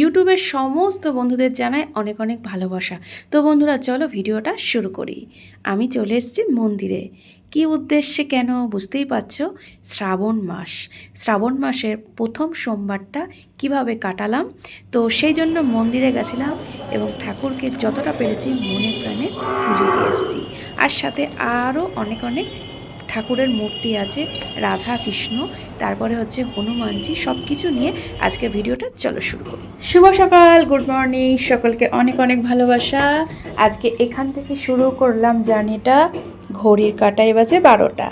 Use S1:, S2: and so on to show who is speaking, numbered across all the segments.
S1: ইউটিউবের সমস্ত বন্ধুদের জানাই অনেক অনেক ভালোবাসা। তো বন্ধুরা, চলো ভিডিওটা শুরু করি। আমি চলে এসেছি মন্দিরে। কি উদ্দেশ্যে কেন বুঝতেই পারছ? শ্রাবণ মাস। শ্রাবণ মাসের প্রথম সোমবারটা কীভাবে কাটালাম? তো সেই জন্য মন্দিরে গেছিলাম এবং ঠাকুরকে যতটা পেরেছি মনে প্রাণে পুজো দিয়ে এসেছি। আর সাথে আরও অনেক অনেক ঠাকুরের মূর্তি আছে, রাধা, কৃষ্ণ। তারপরে হচ্ছে হনুমানজি সব কিছু নিয়ে আজকে ভিডিওটা চলো শুরু করি। শুভ সকাল গুড মর্নিং সকলকে অনেক অনেক ভালোবাসা। আজকে এখান থেকে শুরু করলাম জার্নিটা, ঘড়ির কাটাই বাজে বারোটা।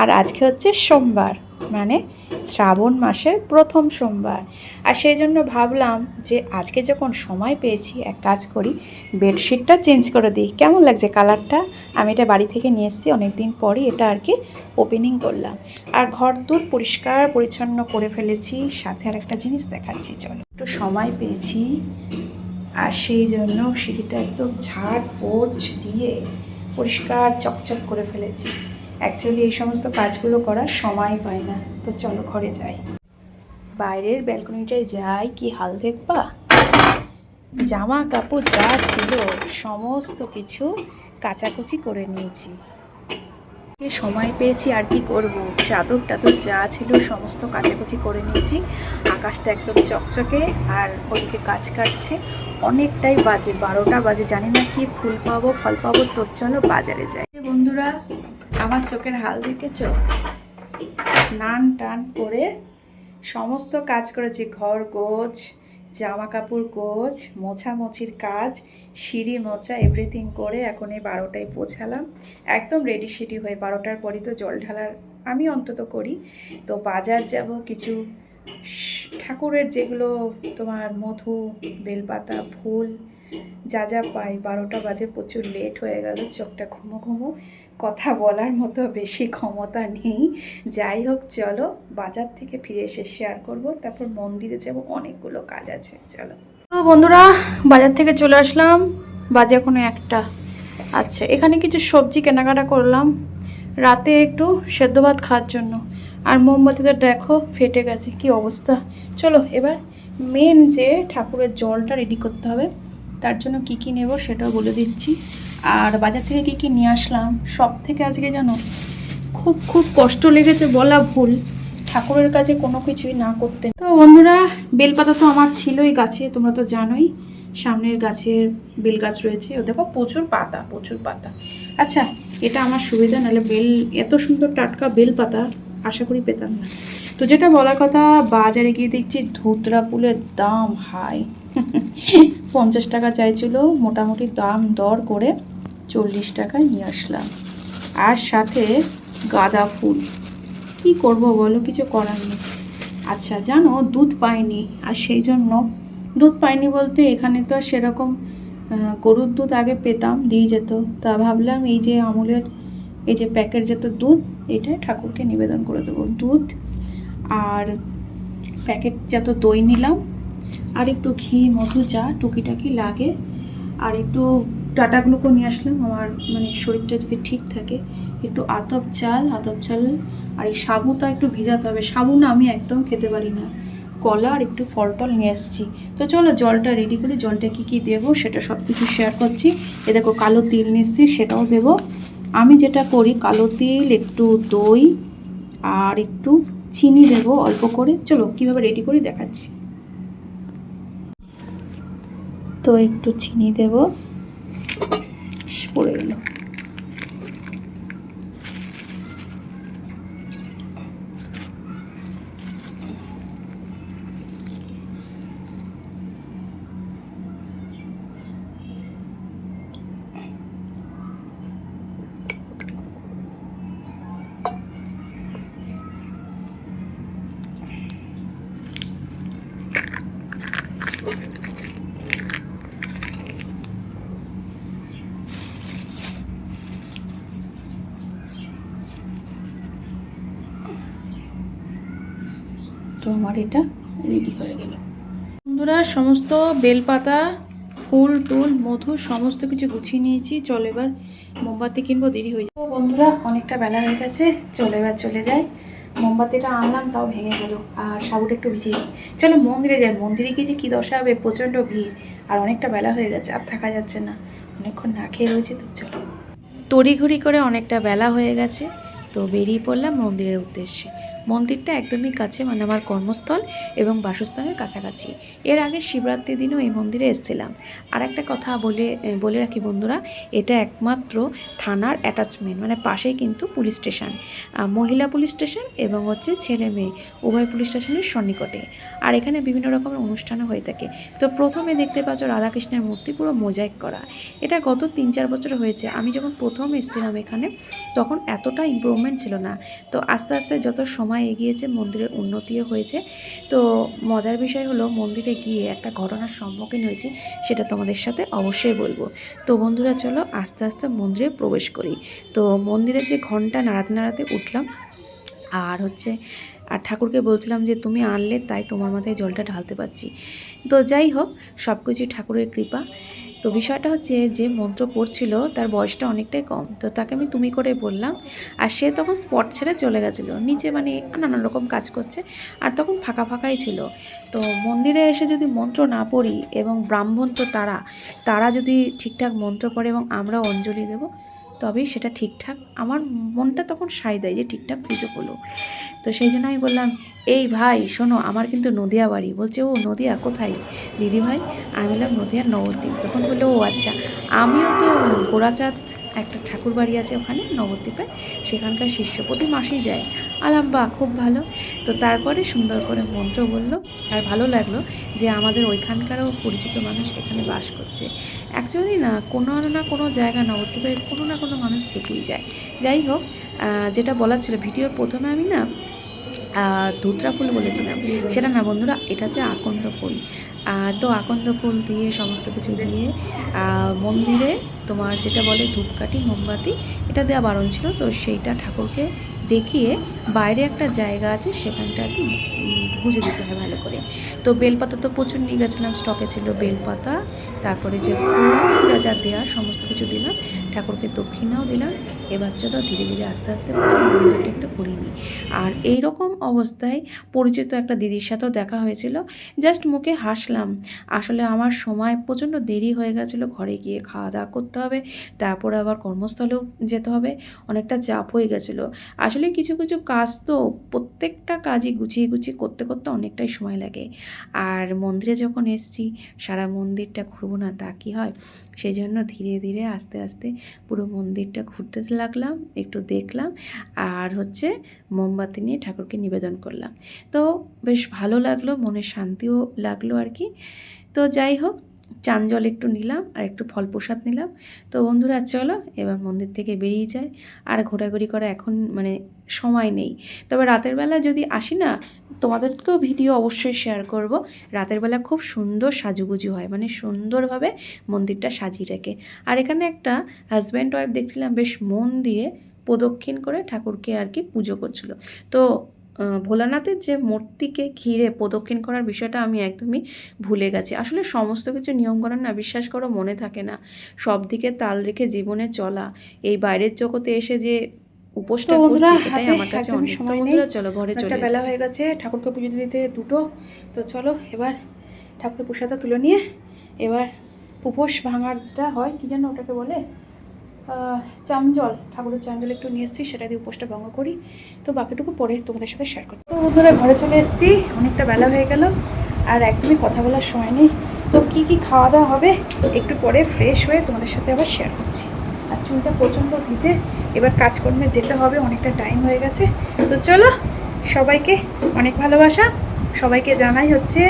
S1: আর আজকে হচ্ছে সোমবার। মানে শ্রাবণ মাসের প্রথম সোমবার। আর সেই জন্য ভাবলাম যে আজকে যখন সময় পেয়েছি, এক কাজ করি, বেডশিটটা চেঞ্জ করে দিই। কেমন লাগছে কালারটা? আমি এটা বাড়ি থেকে নিয়ে এসেছি অনেক দিন পরই এটা আর কি ওপেনিং করলাম। আর ঘর দূর পরিষ্কার পরিচ্ছন্ন করে ফেলেছি, সাথে আর একটা জিনিস দেখাচ্ছি, চলো। একটু সময় পেয়েছি, আর সেই জন্য সিঁড়িটা একদম ঝাড় পোচ দিয়ে পরিষ্কার চকচক করে ফেলেছি। অ্যাকচুয়ালি এই সমস্ত কাজগুলো করার সময় পাই না। তো চলো ঘরে যাই। বাইরের ব্যালকনিটায় যাই, কি হাল দেখবা? জামা কাপড় যা ছিল, সমস্ত কিছু কাচাকুচি করে নিয়েছি। সময় পেয়েছি আর কি করব? চাদর টাদর যা ছিল, সমস্ত কাচাকুচি করে নিয়েছি। আকাশটা একদম চকচকে আর ওদিকে কাজ কাটছে। অনেকটাই বাজে, বারোটা বাজে, জানি না কি ফুল পাবো, ফল পাবো। তো চলো বাজারে যাই। বন্ধুরা আমার চোখের হাল দেখেছ? স্নান টান করে সমস্ত কাজ করেছি, ঘর গোছ জামা কাপড় গোছ, মোছামুছির কাজ, সিঁড়ি মোছা এভরিথিং করে এখন এই বারোটায় পৌঁছালাম। একদম রেডি সেডি হয়ে বারোটার পরই তো জল ঢালার আমি অন্তত করি। তো বাজার যাব কিছু ঠাকুরের যেগুলো তোমার মধু, বেলপাতা, ফুল যা যা পাই। বারোটা বাজে, প্রচুর লেট হয়ে গেল, চোখটা ঘুমো ঘুমো। কথা বলার মতো বেশি ক্ষমতা নেই। যাই হোক, চলো, বাজার থেকে ফিরে এসে শেয়ার করব। তারপর মন্দিরে যাব, অনেকগুলো কাজ আছে, চলো। বন্ধুরা, বাজার থেকে চলে আসলাম। বাজে এখনও একটা আচ্ছা এখানে কিছু সবজি কেনাকাটা করলাম। রাতে একটু সেদ্ধ ভাত খাওয়ার জন্য। আর মোমবাতিটা দেখো, ফেটে গেছে, কি অবস্থা। চলো, এবার মেন যে ঠাকুরের জলটা রেডি করতে হবে তার জন্য কি কি নেব সেটাও বলে দিচ্ছি। আর বাজার থেকে কি কি নিয়ে আসলাম? সব থেকে আজকে জানো, খুব খুব কষ্ট লেগেছে বলা ভুল। ঠাকুরের কাছে কোনো কিছুই না করতে। তো বন্ধুরা, বেলপাতা তো আমার ছিলই গাছে, তোমরা তো জানোই। সামনের গাছের বেল গাছ রয়েছে। ও দেখো, প্রচুর পাতা প্রচুর পাতা। আচ্ছা এটা আমার সুবিধা, নাহলে বেল, এত সুন্দর টাটকা বেল পাতা আশা করি পেতাম না। তো যেটা বলার কথা, বাজারে গিয়ে দেখছি ধুতরা ফুলের দাম হাই। পঞ্চাশ টাকা চাইছিল, মোটামুটি দাম দর করে চল্লিশ টাকায় নিয়ে আসলাম। আর সাথে গাঁদা ফুল। কি করব বলো, কিছু করার নেই। আচ্ছা জানো, দুধ পাইনি, আর সেই জন্য দুধ পাইনি বলতে এখানে তো আর সেরকম গরুর দুধ আগে পেতাম, দিয়ে যেত। তা ভাবলাম এই যে আমুলের, এই যে প্যাকেট যত দুধ এটাই ঠাকুরকে নিবেদন করে দেবো। দুধ আর প্যাকেট যত দই নিলাম আর একটু ঘি, মধু যা টুকিটাকি লাগে। আর একটু টাটা গ্লুকো নিয়ে আসলাম। আমার মানে শরীরটা যদি ঠিক থাকে, একটু আতপ চাল আতপ চাল আর এই সাবুটা একটু ভিজাতে হবে। সাবু না আমি একদম খেতে পারি না। কলা আর একটু ফল টল নিয়ে এসেছি। তো চলো জলটা রেডি করে জলটা কি কি দেবো সেটা সব কিছু শেয়ার করছি। এ দেখো কালো তিল এসেছি, সেটাও দেবো। আমি যেটা করি কালো তিল, একটু দই আর একটু চিনি দেবো অল্প করে। চলো কীভাবে রেডি করি দেখাচ্ছি। তো একটু চিনি দেব। পড়ে গেল। তো আমার এটা রেডি হয়ে গেল। বন্ধুরা সমস্ত বেলপাতা ফুল টুল মধু সমস্ত কিছু গুছিয়ে নিয়েছি। চল এবার মোমবাতি কিনবো দেরি হয়ে যাবে বন্ধুরা অনেকটা বেলা হয়ে গেছে। চলে এবার চলে যাই।
S2: মোমবাতিটা আনলাম তাও ভেঙে গেল আর সাবুটা একটু ভিজিয়ে দিই। চলো মন্দিরে যাই। মন্দিরে গিয়ে যে কী দশা হবে প্রচণ্ড ভিড় আর অনেকটা বেলা হয়ে গেছে আর থাকা যাচ্ছে না। অনেকক্ষণ না খেয়ে রয়েছে তো চলো। তড়িঘড়ি করে অনেকটা বেলা হয়ে গেছে তো বেরিয়ে পড়লাম মন্দিরের উদ্দেশ্যে। মন্দিরটা একদমই কাছে মানে আমার কর্মস্থল এবং বাসস্থানের কাছাকাছি। এর আগে শিবরাত্রির দিনও এই মন্দিরে এসেছিলাম। আর একটা কথা বলে বলে রাখি বন্ধুরা, এটা একমাত্র থানার অ্যাটাচমেন্ট মানে পাশেই কিন্তু পুলিশ স্টেশন। মহিলা পুলিশ স্টেশন এবং হচ্ছে ছেলে মেয়ে, উভয় পুলিশ স্টেশনের সন্নিকটে। আর এখানে বিভিন্ন রকমের অনুষ্ঠানও হয়ে থাকে। তো প্রথমে দেখতে পাচ্ছ রাধাকৃষ্ণের মূর্তি পুরো মোজাইক করা। এটা গত তিন চার বছর হয়েছে। আমি যখন প্রথম এসেছিলাম এখানে, তখন এতটা ইমপ্রুভমেন্ট ছিল না। তো আস্তে আস্তে যত সময় এগিয়েছে, মন্দিরের উন্নতিও হয়েছে। তো মজার বিষয় হলো মন্দিরে গিয়ে একটা ঘটনার সম্মুখীন হয়েছি, সেটা তোমাদের সাথে অবশ্যই বলব। তো বন্ধুরা চলো আস্তে আস্তে মন্দিরে প্রবেশ করি। তো মন্দিরের যে ঘণ্টা নাড়াতে নাড়াতে উঠলাম, আর হচ্ছে, আর ঠাকুরকে বলছিলাম যে তুমি আনলে, তাই তোমার মাথায় জলটা ঢালতে পারছি। তো যাই হোক সব কিছুই ঠাকুরের কৃপা। তো বিষয়টা হচ্ছে যে মন্ত্র পড়ছিল, তার বয়সটা অনেকটাই কম। তো তাকে আমি তুমি করে বললাম, আর সে তখন স্পট ছেড়ে চলে গেছিল। নিচে মানে নানান রকম কাজ করছে, আর তখন ফাঁকা ফাঁকাই ছিল। তো মন্দিরে এসে যদি মন্ত্র না পড়ি এবং ব্রাহ্মণ তো তারা তারা যদি ঠিকঠাক মন্ত্র পড়ে এবং আমরা অঞ্জলি দেব তবেই সেটা ঠিকঠাক। আমার মনটা তখন সাই দেয় যে ঠিকঠাক পুজো হলো তো সেই জন্য আমি বললাম, এই ভাই, শোনো, আমার কিন্তু নদিয়া বাড়ি। বলছে, ও, নদিয়া, কোথায়? দিদিভাই? আমি বললাম, নদিয়ার নবদ্বীপ। তখন বলল, ও আচ্ছা। আমিও তো গোড়াচাঁদ একটা ঠাকুর বাড়ি আছে ওখানে, নবদ্বীপে। সেখানকার শিষ্য প্রতি মাসেই যায়। আলাম বা খুব ভালো। তো তারপরে সুন্দর করে মন্ত্র বলল, আর ভালো লাগল যে আমাদের ওইখানকারও পরিচিত মানুষ এখানে বাস করছে। অ্যাকচুয়ালি না, কোনো না কোনো জায়গা নবদ্বীপের কোনো না কোনো মানুষ থেকেই যায়। যাই হোক যেটা বলার ছিল, ভিডিওর প্রথমে আমি না ধুতরা ফুল বলেছিলাম। সেটা না বন্ধুরা, এটা হচ্ছে আকন্দ ফুল। তো আকন্দ ফুল দিয়ে সমস্ত কিছু দিয়ে মন্দিরে তোমার যেটা বলে ধূপকাঠি, মোমবাতি, এটা দেওয়া বারণ ছিল। তো সেইটা ঠাকুরকে দেখিয়ে বাইরে একটা জায়গা আছে, সেখানটা আর কি গুঁজে দিতে হয় ভালো করে। তো বেলপাতা তো প্রচুর নিয়ে গেছিলাম, স্টকে ছিল বেলপাতা, তারপরে যে যা যা দেওয়া সমস্ত কিছু দিলাম। ঠাকুরকে দক্ষিণাও দিলাম এবার চলো ধীরে ধীরে আস্তে আস্তে একটু নিই। আর এই রকম অবস্থায় পরিচিত একটা দিদির সাথেও দেখা হয়েছিল। জাস্ট মুখে হাসলাম। আসলে আমার সময় প্রচণ্ড দেরি হয়ে গেছিল, ঘরে গিয়ে খাওয়া দাওয়া করতে হবে, তারপরে আবার কর্মস্থলেও যেতে হবে, অনেকটা চাপ হয়ে গেছিল। আসলে কিছু কিছু কাজ তো প্রত্যেকটা কাজই গুছিয়ে গুছিয়ে করতে করতে অনেকটাই সময় লাগে। আর মন্দিরে যখন এসছি, সারা মন্দিরটা ঘুরবো না তা কি হয়? সেই জন্য ধীরে ধীরে আস্তে আস্তে পুরো মন্দিরটা ঘুরতে লাগলাম, একটু দেখলাম আর হচ্ছে মোমবাতি নিয়ে ঠাকুরকে নিবেদন করলাম। তো বেশ ভালো লাগল, মনে শান্তিও লাগল আর কি। তো যাই হোক, চান জল একটু নিলাম আর একটু ফল প্রসাদ নিলাম। তো বন্ধুরা, চলো এবার মন্দির থেকে বেরিয়ে যায় আর ঘোরাঘুরি করা এখন মানে সময় নেই। তবে রাতের বেলা যদি আসি না তোমাদেরকেও ভিডিও অবশ্যই শেয়ার করব। রাতের বেলা খুব সুন্দর সাজুগুজু হয় মানে সুন্দরভাবে মন্দিরটা সাজিয়ে রাখে। আর এখানে একটা হাজব্যান্ড ওয়াইফ দেখছিলাম, বেশ মন দিয়ে প্রদক্ষিণ করে ঠাকুরকে আর কি পুজো করছিল। তো ভোলানাথের যে মূর্তিকে ঘিরে প্রদক্ষিণ করার বিষয়টা আমি একদমই ভুলে গেছি। আসলে সমস্ত কিছু নিয়মকানুন না বিশ্বাস করো মনে থাকে না। সব দিকে তাল রেখে জীবনে চলা, এই বাইরের জগতে এসে যে উপোসটা
S1: বন্ধুরা, হাতে
S2: আমার কাছে অনেক
S1: সময় নেই।
S2: চলো ঘরে চলে
S1: বেলা হয়ে গেছে ঠাকুরকে পুজো দিতে দুটো। তো চলো এবার ঠাকুরের প্রসাদটা তুলে নিয়ে এবার উপোস ভাঙার যেটা হয় কি যেন ওটাকে বলে চামজল ঠাকুরের চামজল একটু নিয়ে এসেছি সেটা দিয়ে উপোসটা ভঙ্গ করি। তো বাকিটুকু পরে তোমাদের সাথে শেয়ার করব তো বন্ধুরা ঘরে চলে এসেছি অনেকটা বেলা হয়ে গেল আর একদমই কথা বলার সময় নেই। তো কি কি খাওয়া দাওয়া হবে একটু পরে ফ্রেশ হয়ে তোমাদের সাথে আবার শেয়ার করছি। আর চুলটা প্রচণ্ড ভিজে এবার কাজকর্মে যেতে হবে, অনেকটা টাইম হয়ে গেছে। তো চলো, সবাইকে অনেক ভালোবাসা। সবাইকে জানাই হচ্ছে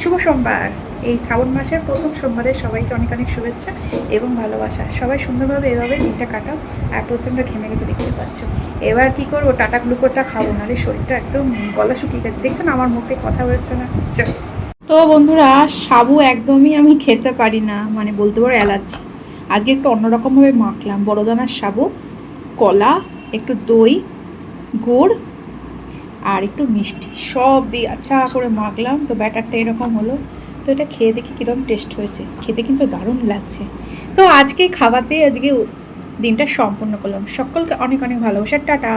S1: শুভ সোমবার। এই শ্রাবণ মাসের প্রথম সোমবারে সবাইকে অনেক অনেক শুভেচ্ছা এবং ভালোবাসা। সবাই সুন্দরভাবে এভাবে দিনটা কাটাও আর প্রচণ্ড ঘেমে গেছে দেখতে পাচ্ছ। এবার কি করব? টাটা গ্লুকোটা খাব, নাহলে শরীরটা একদম গলা শুকিয়ে গেছে। দেখছ না, আমার মুখে কথা হচ্ছে না। তো বন্ধুরা, সাবু একদমই আমি খেতে পারি না। মানে বলতে পারো, অ্যালার্জি। আজকে একটু অন্যরকমভাবে মাখলাম। বড়দানার সাবু, কলা, একটু দই, গুড় আর একটু মিষ্টি। সব দিয়ে আচ্ছা করে মাখলাম। তো ব্যাটারটা এরকম হলো। তো এটা খেয়ে দেখি কীরকম টেস্ট হয়েছে। খেতে কিন্তু দারুণ লাগছে। তো আজকে খাওয়াতে আজকে দিনটা সম্পূর্ণ করলাম। সকলকে অনেক অনেক ভালোবাসা। টাটা।